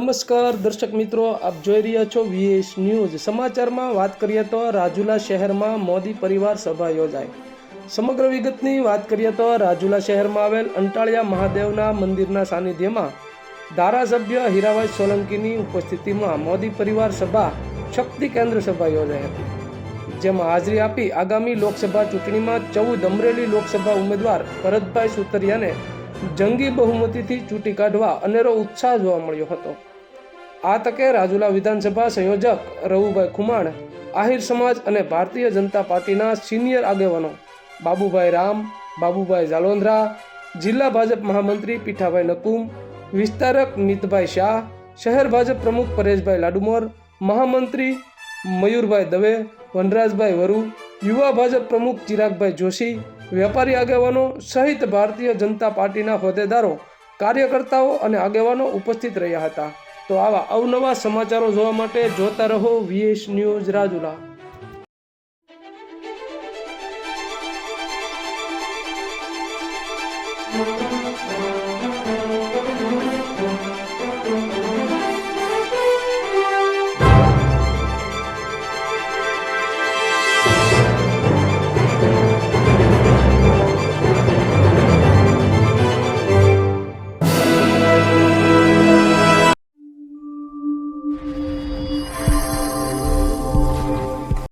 નમસ્કાર, દર્શક મિત્રો, આપ જોઈ રહ્યા છો વીએસ ન્યૂઝ સમાચારમાં વાત કરીએ તો રાજુલા શહેરમાં મોદી પરિવાર સભા યોજાઈ. સમગ્ર વિગતની વાત કરીએ તો રાજુલા શહેરમાં આવેલ અંટાળિયા મહાદેવના મંદિરના સાનિધ્યમાં ધારાસભ્ય હીરાભાઈ સોલંકીની ઉપસ્થિતિમાં મોદી પરિવાર સભા શક્તિ કેન્દ્ર સભા યોજાઈ હતી. જેમાં હાજરી આપી આગામી લોકસભા ચૂંટણીમાં ચૌદ અમરેલી લોકસભા ઉમેદવાર ભરતભાઈ સુતરિયાને જંગી બહુમતીથી ચૂંટી કાઢવા અનેરો ઉત્સાહ જોવા મળ્યો હતો. આ તકે રાજુલા વિધાનસભા સંયોજક રવુભાઈ ખુમાણ, આહિર સમાજ અને ભારતીય જનતા પાર્ટીના સિનિયર આગેવાનો બાબુભાઈ રામ, બાબુભાઈ જાલોંદ્રા જિલ્લા ભાજપ મહામંત્રી પીઠાભાઈ નકુમ, વિસ્તારક મિતભાઈ શાહ, શહેર ભાજપ પ્રમુખ પરેશભાઈ લાડુમોર, મહામંત્રી મયુરભાઈ દવે, વનરાજભાઈ વરુ, યુવા ભાજપ પ્રમુખ ચિરાગભાઈ જોશી વેપારી આગેવાનો સહિત ભારતીય જનતા પાર્ટીના હોદ્દેદારો, કાર્યકર્તાઓ અને આગેવાનો ઉપસ્થિત રહ્યા હતા. તો આવા અવનવા સમાચારો જોવા માટે જોતા રહો VS news Rajula